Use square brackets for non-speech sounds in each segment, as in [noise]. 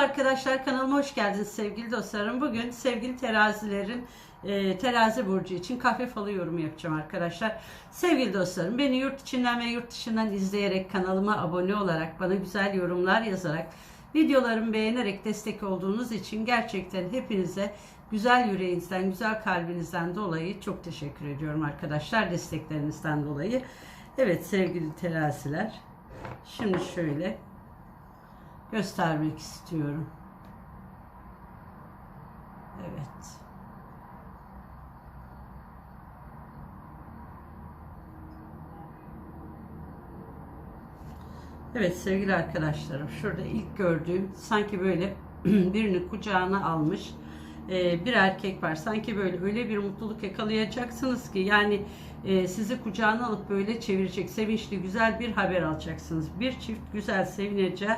arkadaşlar kanalıma hoş geldiniz sevgili dostlarım. Bugün sevgili terazilerin e, terazi burcu için kahve falı yorumu yapacağım arkadaşlar. Sevgili dostlarım beni yurt içinden ve yurt dışından izleyerek kanalıma abone olarak bana güzel yorumlar yazarak videolarımı beğenerek destek olduğunuz için gerçekten hepinize güzel yüreğinizden, güzel kalbinizden dolayı çok teşekkür ediyorum arkadaşlar desteklerinizden dolayı. Evet sevgili teraziler şimdi şöyle göstermek istiyorum. Evet. Evet sevgili arkadaşlarım şurada ilk gördüğüm sanki böyle [clears throat] birini kucağına almış e, bir erkek var. Sanki böyle öyle bir mutluluk yakalayacaksınız ki yani e, sizi kucağına alıp böyle çevirecek sevinçli güzel bir haber alacaksınız. Bir çift güzel sevineceği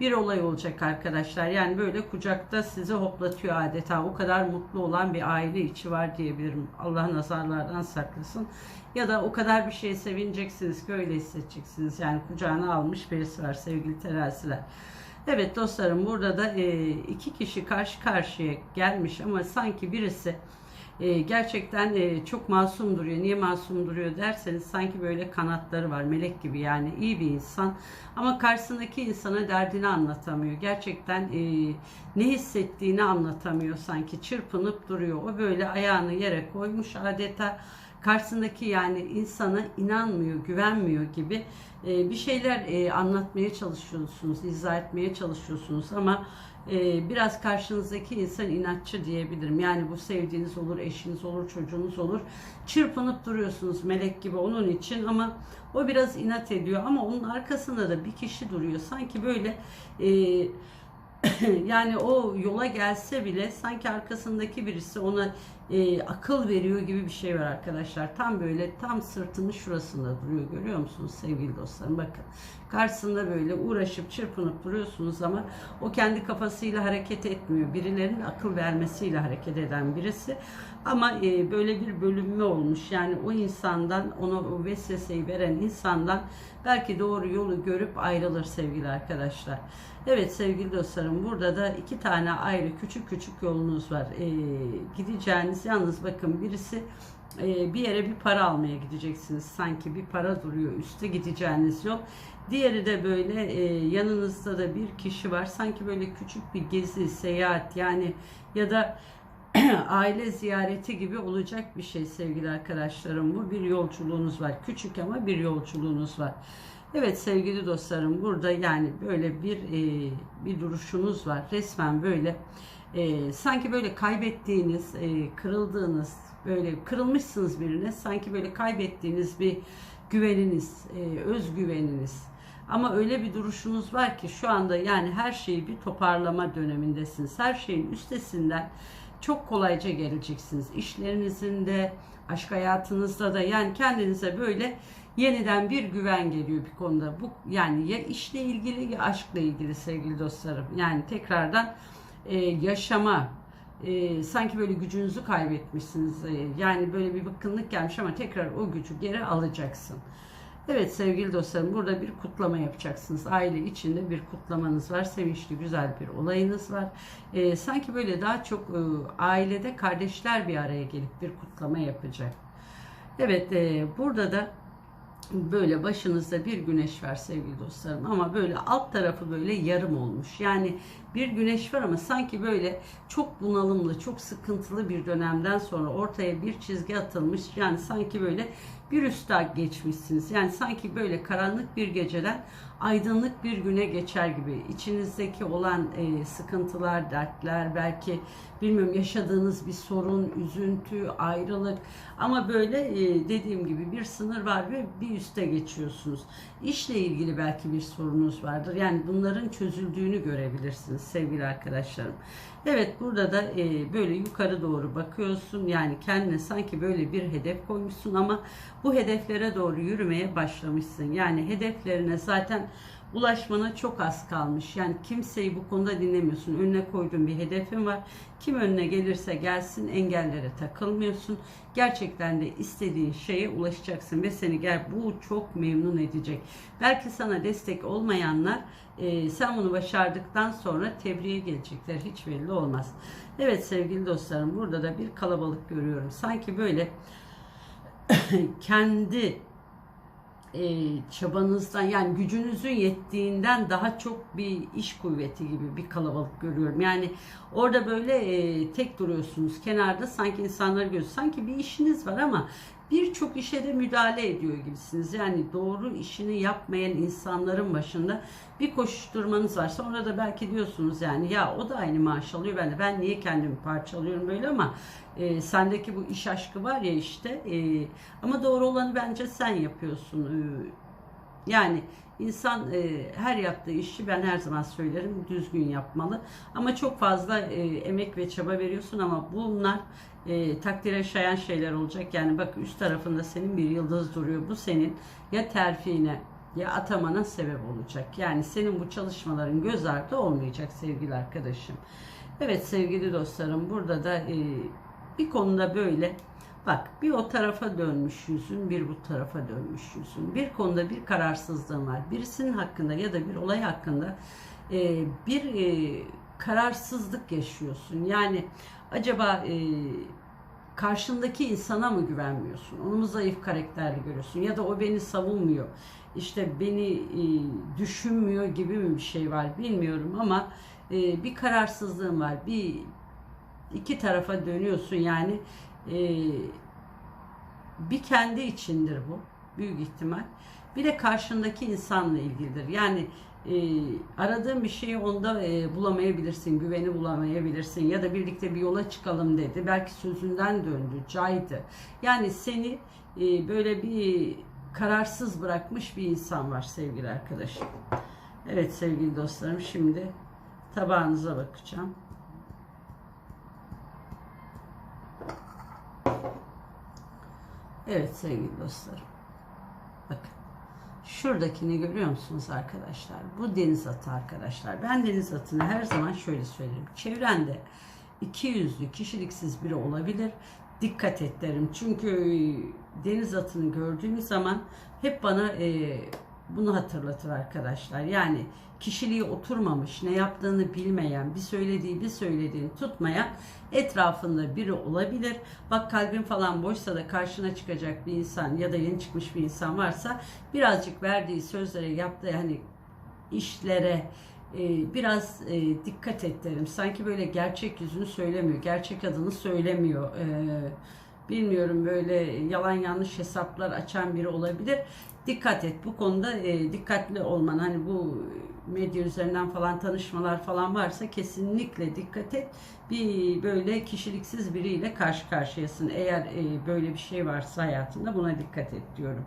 bir olay olacak arkadaşlar. Yani böyle kucakta sizi hoplatıyor adeta. O kadar mutlu olan bir aile içi var diyebilirim. Allah nazarlardan saklasın. Ya da o kadar bir şeye sevineceksiniz ki öyle hissedeceksiniz. Yani kucağına almış birisi var sevgili teraziler. Evet dostlarım burada da e, iki kişi karşı karşıya gelmiş ama sanki birisi e, gerçekten e, çok masum duruyor. Niye masum duruyor derseniz sanki böyle kanatları var melek gibi yani iyi bir insan ama karşısındaki insana derdini anlatamıyor. Gerçekten e, ne hissettiğini anlatamıyor sanki çırpınıp duruyor. O böyle ayağını yere koymuş adeta karşısındaki yani insana inanmıyor, güvenmiyor gibi e, bir şeyler e, anlatmaya çalışıyorsunuz, izah etmeye çalışıyorsunuz ama e, biraz karşınızdaki insan inatçı diyebilirim. Yani bu sevdiğiniz olur, eşiniz olur, çocuğunuz olur. Çırpınıp duruyorsunuz melek gibi onun için ama o biraz inat ediyor ama onun arkasında da bir kişi duruyor. Sanki böyle e, [coughs] yani o yola gelse bile sanki arkasındaki birisi ona e, akıl veriyor gibi bir şey var arkadaşlar. Tam böyle tam sırtının şurasında duruyor görüyor musunuz sevgili dostlarım? Bakın karşısında böyle uğraşıp çırpınıp duruyorsunuz ama o kendi kafasıyla hareket etmiyor. Birilerinin akıl vermesiyle hareket eden birisi. Ama e, böyle bir bölünme olmuş. Yani o insandan ona o vesveseyi veren insandan belki doğru yolu görüp ayrılır sevgili arkadaşlar. Evet sevgili dostlarım burada da iki tane ayrı küçük küçük yolunuz var. E, gideceğiniz yalnız bakın birisi e, bir yere bir para almaya gideceksiniz. Sanki bir para duruyor üstte gideceğiniz yol. Diğeri de böyle e, yanınızda da bir kişi var. Sanki böyle küçük bir gezi, seyahat yani ya da [clears throat] aile ziyareti gibi olacak bir şey sevgili arkadaşlarım. Bu bir yolculuğunuz var. Küçük ama bir yolculuğunuz var. Evet sevgili dostlarım burada yani böyle bir e, bir duruşunuz var. Resmen böyle e, sanki böyle kaybettiğiniz, e, kırıldığınız, böyle kırılmışsınız birine sanki böyle kaybettiğiniz bir güveniniz, e, özgüveniniz. Ama öyle bir duruşunuz var ki şu anda yani her şeyi bir toparlama dönemindesiniz. Her şeyin üstesinden çok kolayca geleceksiniz. İşlerinizin de, aşk hayatınızda da yani kendinize böyle yeniden bir güven geliyor bir konuda. Bu yani ya işle ilgili ya aşkla ilgili sevgili dostlarım. Yani tekrardan e, yaşama e, sanki böyle gücünüzü kaybetmişsiniz. E, yani böyle bir bıkkınlık gelmiş ama tekrar o gücü geri alacaksın. Evet sevgili dostlarım burada bir kutlama yapacaksınız. Aile içinde bir kutlamanız var. Sevinçli güzel bir olayınız var. Ee, sanki böyle daha çok e, ailede kardeşler bir araya gelip bir kutlama yapacak. Evet e, burada da böyle başınızda bir güneş var sevgili dostlarım ama böyle alt tarafı böyle yarım olmuş. Yani bir güneş var ama sanki böyle çok bunalımlı, çok sıkıntılı bir dönemden sonra ortaya bir çizgi atılmış. Yani sanki böyle bir üstte geçmişsiniz. Yani sanki böyle karanlık bir geceden aydınlık bir güne geçer gibi. İçinizdeki olan e, sıkıntılar, dertler, belki bilmiyorum yaşadığınız bir sorun, üzüntü, ayrılık ama böyle e, dediğim gibi bir sınır var ve bir üste geçiyorsunuz. İşle ilgili belki bir sorunuz vardır. Yani bunların çözüldüğünü görebilirsiniz sevgili arkadaşlarım. Evet burada da e, böyle yukarı doğru bakıyorsun. Yani kendine sanki böyle bir hedef koymuşsun ama bu hedeflere doğru yürümeye başlamışsın. Yani hedeflerine zaten ulaşmana çok az kalmış. Yani kimseyi bu konuda dinlemiyorsun. Önüne koyduğun bir hedefin var. Kim önüne gelirse gelsin engellere takılmıyorsun. Gerçekten de istediğin şeye ulaşacaksın ve seni gel bu çok memnun edecek. Belki sana destek olmayanlar e, sen bunu başardıktan sonra tebriğe gelecekler. Hiç belli olmaz. Evet sevgili dostlarım burada da bir kalabalık görüyorum. Sanki böyle [coughs] kendi e, çabanızdan yani gücünüzün yettiğinden daha çok bir iş kuvveti gibi bir kalabalık görüyorum. Yani orada böyle e, tek duruyorsunuz kenarda sanki insanları görüyorsunuz. Sanki bir işiniz var ama birçok işe de müdahale ediyor gibisiniz. Yani doğru işini yapmayan insanların başında bir koşuşturmanız var. Sonra da belki diyorsunuz yani ya o da aynı maaş alıyor ben de ben niye kendimi parçalıyorum böyle ama e, sendeki bu iş aşkı var ya işte e, ama doğru olanı bence sen yapıyorsun. E, yani insan e, her yaptığı işi ben her zaman söylerim düzgün yapmalı. Ama çok fazla e, emek ve çaba veriyorsun ama bunlar e, takdire şayan şeyler olacak. Yani bak üst tarafında senin bir yıldız duruyor. Bu senin ya terfine ya atamana sebep olacak. Yani senin bu çalışmaların göz ardı olmayacak sevgili arkadaşım. Evet sevgili dostlarım burada da e, bir konuda böyle bak bir o tarafa dönmüş yüzün bir bu tarafa dönmüş yüzün. Bir konuda bir kararsızlığın var. Birisinin hakkında ya da bir olay hakkında e, bir e, kararsızlık yaşıyorsun. Yani acaba e, karşındaki insana mı güvenmiyorsun? Onu mu zayıf karakterli görüyorsun? Ya da o beni savunmuyor. İşte beni e, düşünmüyor gibi mi bir şey var bilmiyorum ama e, bir kararsızlığın var. Bir iki tarafa dönüyorsun yani e, bir kendi içindir bu büyük ihtimal. Bir de karşındaki insanla ilgilidir. Yani e, aradığın bir şeyi onda e, bulamayabilirsin, güveni bulamayabilirsin ya da birlikte bir yola çıkalım dedi. Belki sözünden döndü, caydı. Yani seni e, böyle bir kararsız bırakmış bir insan var sevgili arkadaşım. Evet sevgili dostlarım şimdi tabağınıza bakacağım. Evet sevgili dostlarım. Bakın. Şuradakini görüyor musunuz arkadaşlar? Bu deniz atı arkadaşlar. Ben deniz atını her zaman şöyle söylerim. Çevrende iki yüzlü kişiliksiz biri olabilir. Dikkat et derim. Çünkü deniz atını gördüğünüz zaman hep bana e, bunu hatırlatır arkadaşlar. Yani kişiliği oturmamış, ne yaptığını bilmeyen, bir söylediği bir söylediğini tutmayan etrafında biri olabilir. Bak kalbin falan boşsa da karşına çıkacak bir insan ya da yeni çıkmış bir insan varsa birazcık verdiği sözlere, yaptığı hani işlere e, biraz e, dikkat et derim. Sanki böyle gerçek yüzünü söylemiyor, gerçek adını söylemiyor. E, bilmiyorum böyle yalan yanlış hesaplar açan biri olabilir. Dikkat et bu konuda e, dikkatli olman hani bu medya üzerinden falan tanışmalar falan varsa kesinlikle dikkat et. Bir böyle kişiliksiz biriyle karşı karşıyasın. Eğer e, böyle bir şey varsa hayatında buna dikkat et diyorum.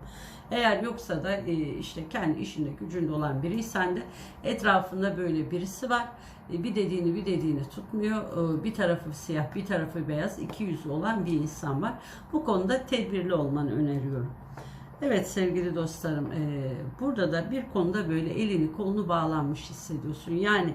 Eğer yoksa da e, işte kendi işinde gücünde olan biriysen de etrafında böyle birisi var. E, bir dediğini bir dediğini tutmuyor. Bir tarafı siyah bir tarafı beyaz iki yüzlü olan bir insan var. Bu konuda tedbirli olmanı öneriyorum. Evet sevgili dostlarım, e, burada da bir konuda böyle elini kolunu bağlanmış hissediyorsun. Yani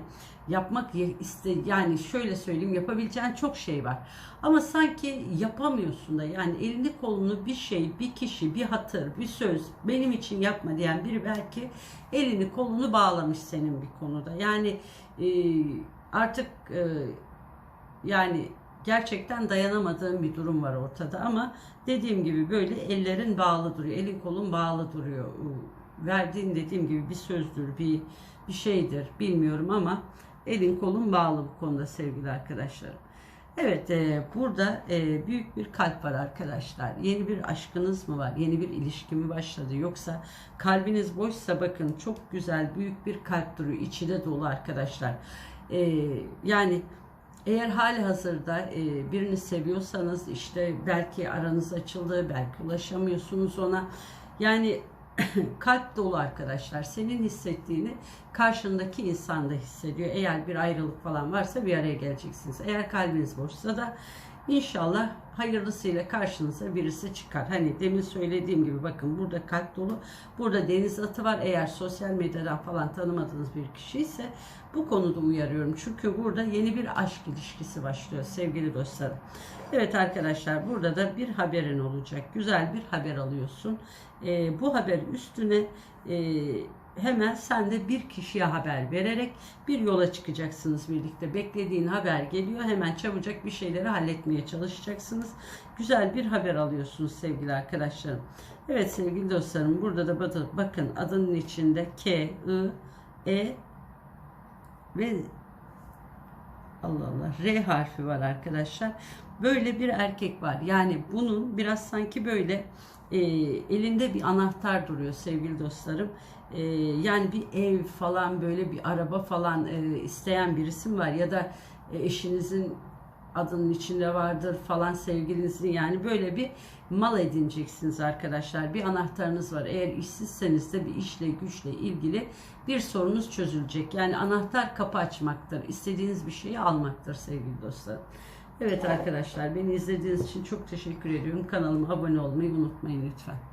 yapmak iste yani şöyle söyleyeyim yapabileceğin çok şey var. Ama sanki yapamıyorsun da yani elini kolunu bir şey, bir kişi, bir hatır, bir söz benim için yapma diyen biri belki elini kolunu bağlamış senin bir konuda. Yani e, artık e, yani gerçekten dayanamadığım bir durum var ortada ama dediğim gibi böyle ellerin bağlı duruyor. Elin kolun bağlı duruyor. Verdiğin dediğim gibi bir sözdür, bir bir şeydir bilmiyorum ama elin kolun bağlı bu konuda sevgili arkadaşlarım. Evet e, burada e, büyük bir kalp var arkadaşlar. Yeni bir aşkınız mı var? Yeni bir ilişki mi başladı? Yoksa kalbiniz boşsa bakın çok güzel büyük bir kalp duruyor. İçi de dolu arkadaşlar. E, yani eğer hali hazırda e, birini seviyorsanız işte belki aranız açıldı, belki ulaşamıyorsunuz ona. Yani [clears throat] kalp dolu arkadaşlar. Senin hissettiğini karşındaki insan da hissediyor. Eğer bir ayrılık falan varsa bir araya geleceksiniz. Eğer kalbiniz boşsa da İnşallah hayırlısıyla karşınıza birisi çıkar. Hani demin söylediğim gibi bakın burada kalp dolu. Burada deniz atı var. Eğer sosyal medyadan falan tanımadığınız bir kişi ise bu konuda uyarıyorum. Çünkü burada yeni bir aşk ilişkisi başlıyor sevgili dostlarım. Evet arkadaşlar burada da bir haberin olacak. Güzel bir haber alıyorsun. Ee, bu haber üstüne e, hemen sen de bir kişiye haber vererek bir yola çıkacaksınız birlikte. Beklediğin haber geliyor. Hemen çabucak bir şeyleri halletmeye çalışacaksınız. Güzel bir haber alıyorsunuz sevgili arkadaşlarım. Evet sevgili dostlarım burada da bakın- adının içinde K, I, E ve Allah Allah R harfi var arkadaşlar. Böyle bir erkek var. Yani bunun biraz sanki böyle e, elinde bir anahtar duruyor sevgili dostlarım. E, yani bir ev falan böyle bir araba falan e, isteyen birisi var ya da e, eşinizin adının içinde vardır falan sevgilinizin yani böyle bir mal edineceksiniz arkadaşlar. Bir anahtarınız var. Eğer işsizseniz de bir işle güçle ilgili bir sorunuz çözülecek. Yani anahtar kapı açmaktır. İstediğiniz bir şeyi almaktır sevgili dostlar. Evet arkadaşlar beni izlediğiniz için çok teşekkür ediyorum. Kanalıma abone olmayı unutmayın lütfen.